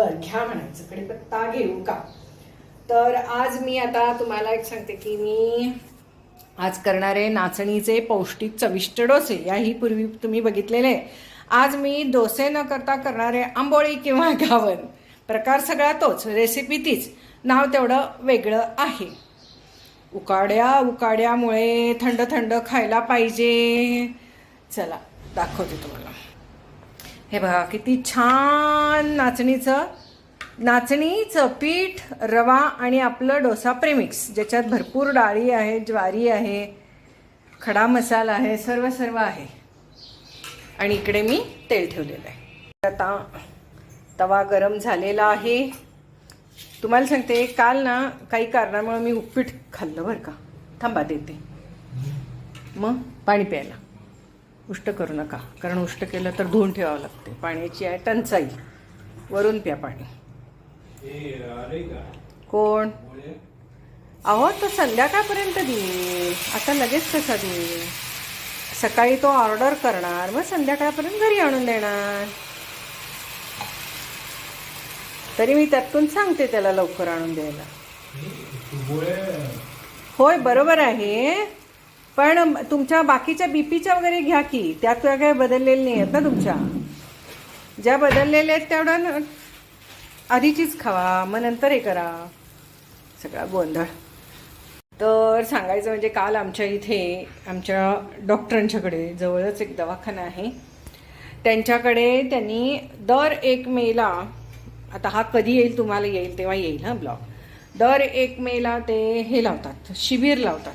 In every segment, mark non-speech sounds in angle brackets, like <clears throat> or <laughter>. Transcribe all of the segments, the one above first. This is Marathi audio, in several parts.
बरं घ्या म्हणायचं कडीपत्ता घेऊ का? तर आज मी आता तुम्हाला एक सांगते की मी आज करणारे नाचणीचे पौष्टिक चविष्ट डोसे याही पूर्वी तुम्ही बघितलेले. आज मी डोसे न करता करणारे आंबोळी किंवा घावन प्रकार सगळा तोच रेसिपी तीच. नाव तेवढं वेगळं आहे. उकाड्या उकाड्यामुळे थंड थंड खायला पाहिजे. चला दाखवते तुम्हाला. हे बघा किती छान नाचणीचं नाचणीचं पीठ रवा आणि आपलं डोसा प्रेमिक्स ज्याच्यात भरपूर डाळी आहे ज्वारी आहे खडा मसाला आहे सर्व सर्व आहे. आणि इकडे मी तेल ठेवलेलं आहे. आता तवा गरम झालेला आहे. तुम्हाला सांगते काल ना काही कारणामुळे मी उपपीठ खाल्लं बरं का. थांबा देते. मग पाणी प्यायला. उष्ट करू नका. कारण उष्ट केलं तर धुवून ठेवावं लागते. पाण्याची आहे टंचाई. वरून प्या पाणी. कोण? अहो तो संध्याकाळपर्यंत देईल आता लगेच कसा देईल सकाळी तो ऑर्डर करणार. मग संध्याकाळपर्यंत घरी आणून देणार. तरी मी त्यातून सांगते त्याला लवकर आणून द्यायला. होय बरोबर आहे. पण तुमच्या बाकीच्या बीपीच्या वगैरे घ्या की त्यात त्या बदललेले बदललेल्या नाही आहेत ना तुमच्या. ज्या बदललेल्या आहेत तेवढ्या आधीचीच खावा मग नंतर हे करा. सगळा गोंधळ. तर सांगायचं म्हणजे काल आमच्या इथे आमच्या डॉक्टरांच्याकडे जवळच एक दवाखाना आहे. त्यांच्याकडे त्यांनी दर एक मेला आता हा कधी येईल तुम्हाला येईल तेव्हा येईल हा ब्लॉग. दर एक मेला ते हे लावतात शिबिर लावतात.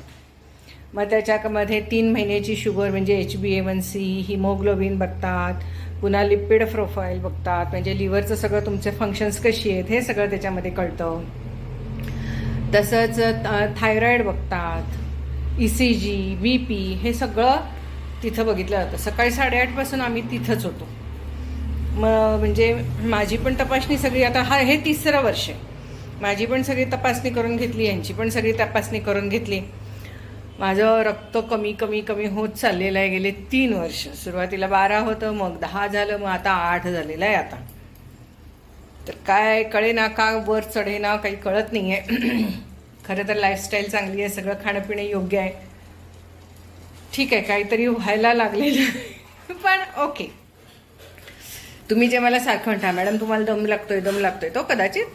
मग त्याच्यामध्ये तीन महिन्याची शुगर म्हणजे H B A one C haemoglobin बघतात पुन्हा लिपिड प्रोफाईल बघतात म्हणजे लिव्हरचं सगळं तुमचे फंक्शन्स कशी आहेत हे सगळं त्याच्यामध्ये कळतं. तसंच थायरॉईड बघतात E C G B P हे सगळं तिथं बघितलं जातं. सकाळी साडेआठपासून आम्ही तिथंच होतो. मग म्हणजे माझी पण तपासणी सगळी आता हा हे तिसरं वर्ष आहे. माझी पण सगळी तपासणी करून घेतली यांची पण सगळी तपासणी करून घेतली. माझं रक्त कमी कमी कमी होत चाललेलं आहे. गेले तीन वर्ष. सुरुवातीला बारा होतं मग दहा झालं मग आता आठ झालेलं आहे आता. तर काय कळेना का वर चढे ना काही कळत नाही आहे <clears throat> खरं तर लाईफस्टाईल चांगली आहे सगळं खाणंपिणं योग्य आहे. ठीक आहे काहीतरी व्हायला लागलेलं <laughs> पण ओके तुम्ही जे मला सारखं म्हणता मॅडम तुम्हाला दम लागतोय दम लागतोय तो कदाचित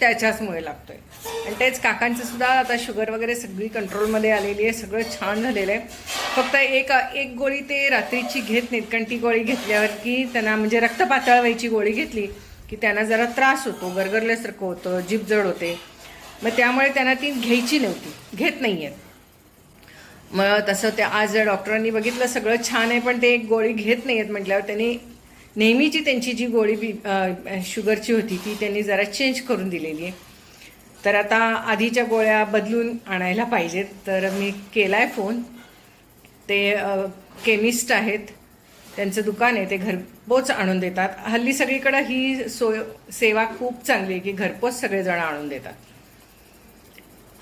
त्याच्याचमुळे लागतो आहे आणि तेच काकांचं सुद्धा आता शुगर वगैरे सगळी कंट्रोलमध्ये आलेली आहे सगळं छान झालेलं आहे. फक्त एक एक गोळी ते रात्रीची घेत नाहीत कारण ती गोळी घेतल्यावर की त्यांना म्हणजे रक्त पातळ व्हायची गोळी घेतली की त्यांना जरा त्रास होतो गरगरल्यासारखं होतं जीभ जड होते. मग त्यामुळे त्यांना ती घ्यायची नव्हती घेत नाही आहेत मग तसं ते आज डॉक्टरांनी बघितलं सगळं छान आहे पण ते एक गोळी घेत नाही आहेत म्हटल्यावर त्यांनी नेहमीची त्यांची जी गोळी बी शुगरची होती ती त्यांनी जरा चेंज करून दिलेली आहे. तर आता आधीच्या गोळ्या बदलून आणायला पाहिजेत. तर मी केला आहे फोन ते केमिस्ट आहेत. त्यांचं दुकान आहे. ते घरपोच आणून देतात. हल्ली सगळीकडं ही सोय सेवा खूप चांगली आहे की घरपोच सगळेजण आणून देतात.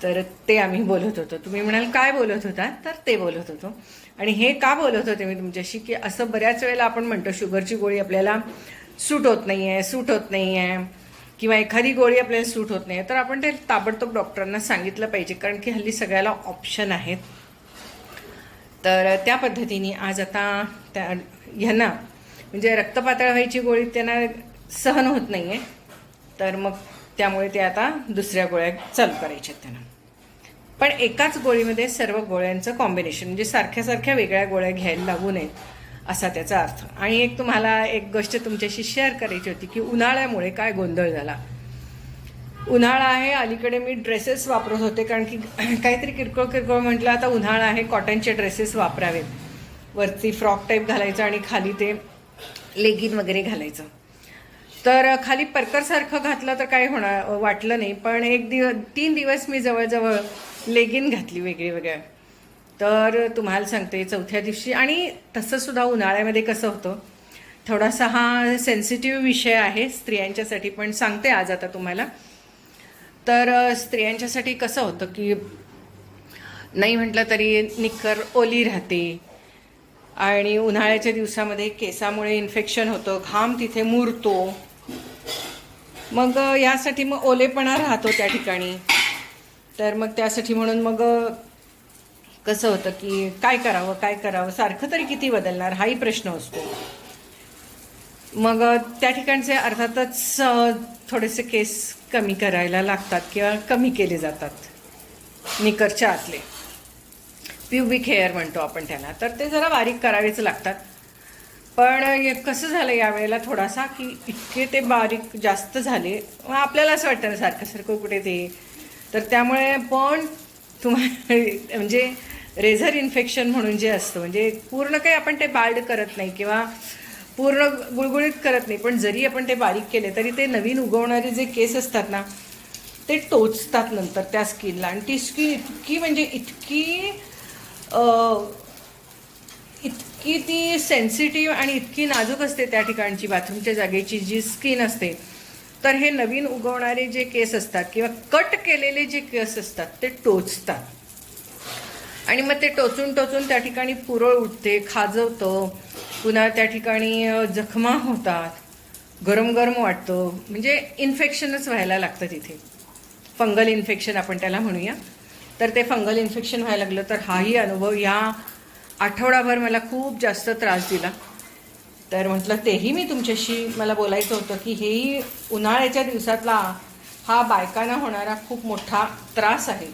तर ते आम्ही बोलत होतो. तुम्ही म्हणाल काय बोलत होता? तर ते बोलत होतो. आणि हे का बोलत होते मी तुमच्याशी? की असं बऱ्याच वेळेला आपण म्हणतो शुगरची गोळी आपल्याला सूट होत नाही आहे सूट होत नाही आहे किंवा एखादी गोळी आपल्याला सूट होत नाही तर आपण ते ताबडतोब डॉक्टरांना सांगितलं पाहिजे कारण की हल्ली सगळ्याला ऑप्शन आहेत. तर त्या पद्धतीने आज आता त्या ह्यांना म्हणजे रक्तपातळ व्हायची गोळी त्यांना सहन होत नाही आहे तर मग त्यामुळे ते आता दुसऱ्या गोळ्या चालू करायच्या त्यांना. पण एकाच गोळीमध्ये सर्व गोळ्यांचं कॉम्बिनेशन म्हणजे सारख्या सारख्या वेगळ्या गोळ्या घ्यायला लागू नयेत असा त्याचा अर्थ. आणि एक तुम्हाला एक गोष्ट तुमच्याशी शेअर करायची होती की उन्हाळ्यामुळे काय गोंधळ झाला. उन्हाळा आहे अलीकडे मी ड्रेसेस वापरत होते कारण की काहीतरी किरकोळ किरकोळ म्हटलं आता उन्हाळा आहे कॉटनचे ड्रेसेस वापरावेत. वरती फ्रॉक टाईप घालायचं आणि खाली ते लेगिन वगैरे घालायचं. तर खाली परकरसारखं घातलं तर काय होणार वाटलं नाही. पण एक दिवस तीन दिवस मी जवळजवळ लेगिन घातली वेगळी वेगळ्या. तर तुम्हाला सांगते चौथ्या दिवशी आणि तसंसुद्धा उन्हाळ्यामध्ये कसं होतं थोडासा हा सेन्सिटिव्ह विषय आहे स्त्रियांच्यासाठी पण सांगते आज आता तुम्हाला. तर स्त्रियांच्यासाठी कसं होतं की नाही म्हटलं तरी निक्कर ओली राहते. आणि उन्हाळ्याच्या दिवसामध्ये केसामुळे इन्फेक्शन होतं घाम तिथे मुरतो. मग यासाठी मग ओलेपणा राहतो त्या ठिकाणी. तर मग त्यासाठी म्हणून मग कसं होतं की काय करावं काय करावं सारखं तरी किती बदलणार हाही प्रश्न असतो. मग त्या ठिकाणचे अर्थातच थोडेसे केस कमी करायला लागतात किंवा कमी केले जातात. निकरच्या आतले. प्युबिक हेअर म्हणतो आपण त्याला. तर ते जरा बारीक करावेच लागतात. पण हे कसं झालं यावेळेला थोडासा की इतके ते बारीक जास्त झाले मग आपल्याला असं वाटतं ना सारखं सारखं कुठे ते. तर त्यामुळे पण तुम्हाला <laughs> म्हणजे रेझर इन्फेक्शन म्हणून जे असतं म्हणजे पूर्ण काही आपण ते बाल्ड करत नाही किंवा पूर्ण गुळगुळीत करत नाही पण जरी आपण ते बारीक केले तरी ते नवीन उगवणारे जे केस असतात ना ते टोचतात नंतर त्या स्किनला. आणि ती स्किन इतकी म्हणजे इतकी इतकी ती सेन्सिटिव्ह आणि इतकी नाजूक असते त्या ठिकाणची बाथरूमच्या जागेची जी स्किन असते. तर हे नवीन उगवणारे जे केस असतात किंवा कट केलेले जे केस असतात ते टोचतात. आणि मग ते टोचून टोचून त्या ठिकाणी पुरळ उठते खाजवतं. पुन्हा त्या ठिकाणी जखमा होतात. गरम गरम वाटतं. म्हणजे इन्फेक्शनच व्हायला लागतं तिथे. फंगल इन्फेक्शन आपण त्याला म्हणूया. तर ते फंगल इन्फेक्शन व्हायला लागलं तर हाही अनुभव या आठवडाभर मला खूप जास्त त्रास दिला. तर म्हटलं तेही मी तुमच्याशी मला बोलायचं होतं की हेही उन्हाळ्याच्या दिवसातला हा बायकांना होणारा खूप मोठा त्रास आहे.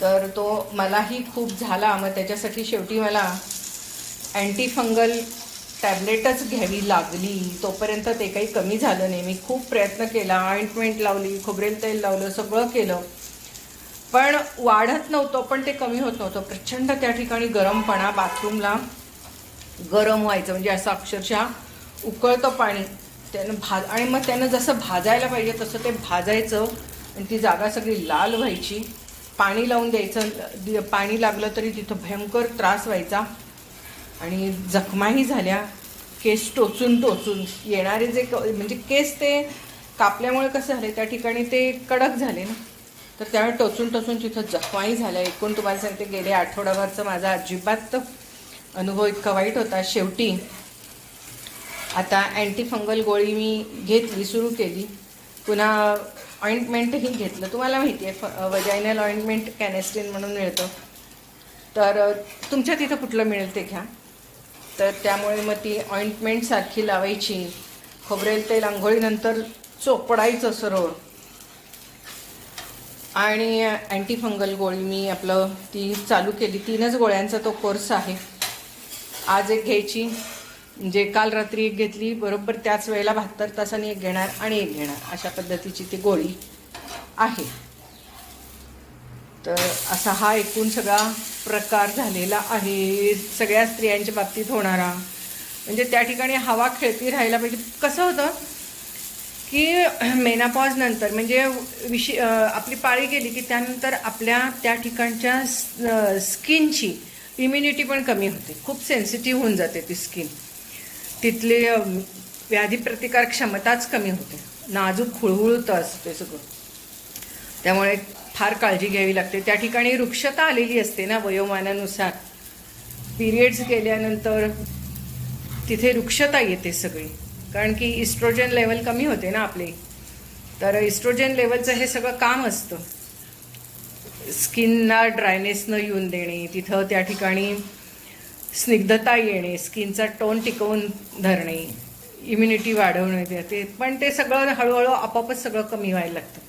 तर तो मलाही खूप झाला. मग त्याच्यासाठी शेवटी मला अँटीफंगल टॅबलेटच घ्यावी लागली. तोपर्यंत ते काही कमी झालं नाही. मी खूप प्रयत्न केला. ऑइंटमेंट लावली खोबरेल तेल लावलं सगळं केलं. पण वाढत नव्हतं पण ते कमी होत नव्हतं. प्रचंड त्या ठिकाणी गरमपणा बाथरूमला गरम व्हायचं म्हणजे असं अक्षरशः उकळतं पाणी. त्यानं भाज आणि मग त्यानं जसं भाजायला पाहिजे तसं ते भाजायचं. आणि ती जागा सगळी लाल व्हायची. पाणी लावून द्यायचं दि- पाणी लागलं तरी तिथं भयंकर त्रास व्हायचा. आणि जखमाही झाल्या. केस टोचून टोचून. येणारे जे क- म्हणजे केस ते कापल्यामुळे कसं झाले त्या ठिकाणी ते कडक झाले ना. तर त्यामुळे टोचून टोचून तिथं जखमाही झालं एकूण तुम्हाला सांगते गेले आठवडाभरचं माझा अजिबात अनुभव इतका वाईट होता. शेवटी आता अँटीफंगल गोळी मी घेतली सुरू केली. पुन्हा ऑइंटमेंटही घेतलं. तुम्हाला माहिती आहे फ वजायनल ऑइंटमेंट कॅनेस्टिन म्हणून मिळतं. तर तुमच्या तिथं कुठलं मिळेल ते घ्या. तर त्यामुळे मग ती ऑइंटमेंटसारखी लावायची. खोबरेल तेल आंघोळीनंतर चोपडायचं सरळ. आणि अँटी फंगल गोळी मी आपलं ती चालू केली. तीनच गोळ्यांचा तो कोर्स आहे. आज एक घ्यायची. म्हणजे काल रात्री एक घेतली. बरोबर त्याच वेळेला बहात्तर तासांनी एक घेणार आणि एक घेणार. अशा पद्धतीची ती गोळी आहे. तर असा हा एकूण सगळा प्रकार झालेला आहे. सगळ्या स्त्रियांच्या बाबतीत होणारा. म्हणजे त्या ठिकाणी हवा खेळती राहायला पाहिजे. कसं होतं? की मेनापॉज नंतर म्हणजे विषय आपली पाळी गेली की त्यानंतर आपल्या त्या ठिकाणच्या स्किनची इम्युनिटी पण कमी होते. खूप सेन्सिटिव्ह होऊन जाते ती स्किन तिथले व्याधी प्रतिकार क्षमताच कमी होते. नाजूक खुळहुळतं असते सगळं. त्यामुळे फार काळजी घ्यावी लागते. त्या ठिकाणी वृक्षता आलेली असते ना वयोमानानुसार. पिरियड्स गेल्यानंतर तिथे वृक्षता येते सगळी. कारण की इस्ट्रोजन लेवल कमी होते ना आपले. तर इस्ट्रोजन लेवलचं हे सगळं काम असतं. स्किनला ड्रायनेस न येऊन देणे तिथं त्या ठिकाणी स्निग्धता येणे स्किनचा टोन टिकवून धरणे इम्युनिटी वाढवणे ते पण ते सगळं हळूहळू आपापच सगळं कमी व्हायला लागतं.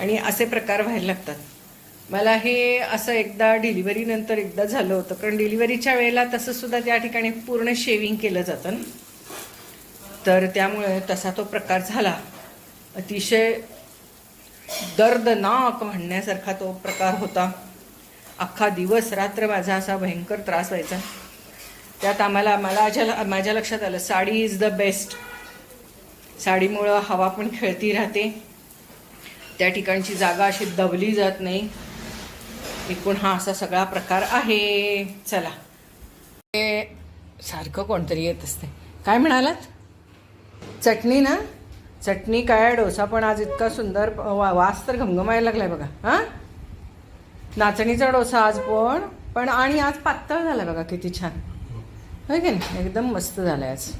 आणि असे प्रकार व्हायला लागतात. मला हे असं एकदा डिलिव्हरीनंतर एकदा झालं होतं. कारण डिलिव्हरीच्या वेळेला तसंसुद्धा त्या ठिकाणी पूर्ण शेविंग केलं जातं ना. तर त्यामुळे तसा तो प्रकार झाला. अतिशय दर्दनाक म्हणण्यासारखा तो प्रकार होता. अख्खा दिवस रात्र माझा असा भयंकर त्रास व्हायचा. त्यात आम्हाला मला माझ्या माझ्या लक्षात आलं साडी इज द बेस्ट साडीमुळं हवा पण खेळती राहते. त्या ठिकाणची जागा अशी दबली जात नाही. एकूण हा असा सगळा प्रकार आहे. चला. हे सारखं कोणतरी येत असते काय म्हणालात? चटणी ना चटणी काय डोसा पण आज इतका सुंदर वा वास तर घमघमायला लागलाय बघा हां? नाचणीचा डोसा आज पण पण आणि आज पातळ झाला बघा किती छान. होय की नाही? एकदम मस्त झालाय आज.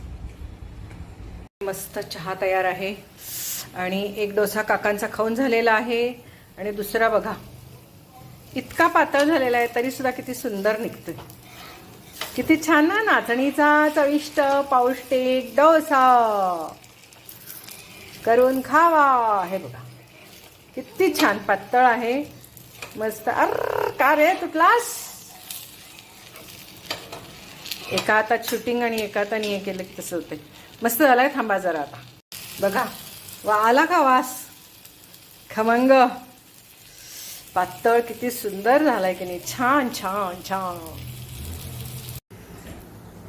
मस्त चहा तयार आहे. आणि एक डोसा काकांचा खाऊन झालेला आहे. आणि दुसरा बघा इतका पातळ झालेला आहे तरी सुद्धा किती सुंदर निघतोय. किती छान ना नाचणीचा चविष्ट पौष्टिक डोसा. करून खावा. हे बघा. किती छान पातळ आहे. मस्त अर का रे तुटलास? एका हातात शूटिंग आणि एका हाताने हे केलं की तसं होतंय. मस्त झालाय थांबा जरा आता. बघा. वा आला का वास? खमंग. पातळ किती सुंदर झालाय की नाही. छान छान छान.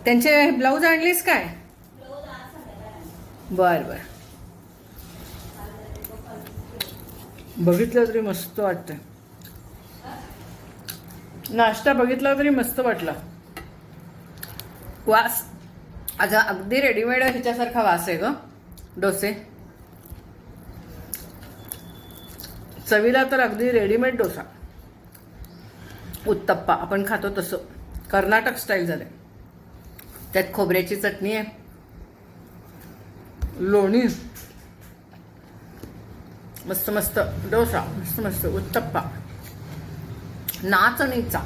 त्यांचे ब्लाऊज आणलीस काय? बर बर. बघितलं तरी मस्त वाटतं नाश्ता बघितला तरी मस्त वाटला. वास. आता अगदी रेडीमेड ह्याच्यासारखा वास आहे ग. डोसे. चवीला तर अगदी रेडीमेड डोसा. उत्तप्पा. आपण खातो तसं. कर्नाटक स्टाईल झालंय. त्यात खोबऱ्याची चटणी आहे. लोणी. मस्त मस्त. डोसा. मस्त मस्त. उत्तप्पा. नाचणीचा.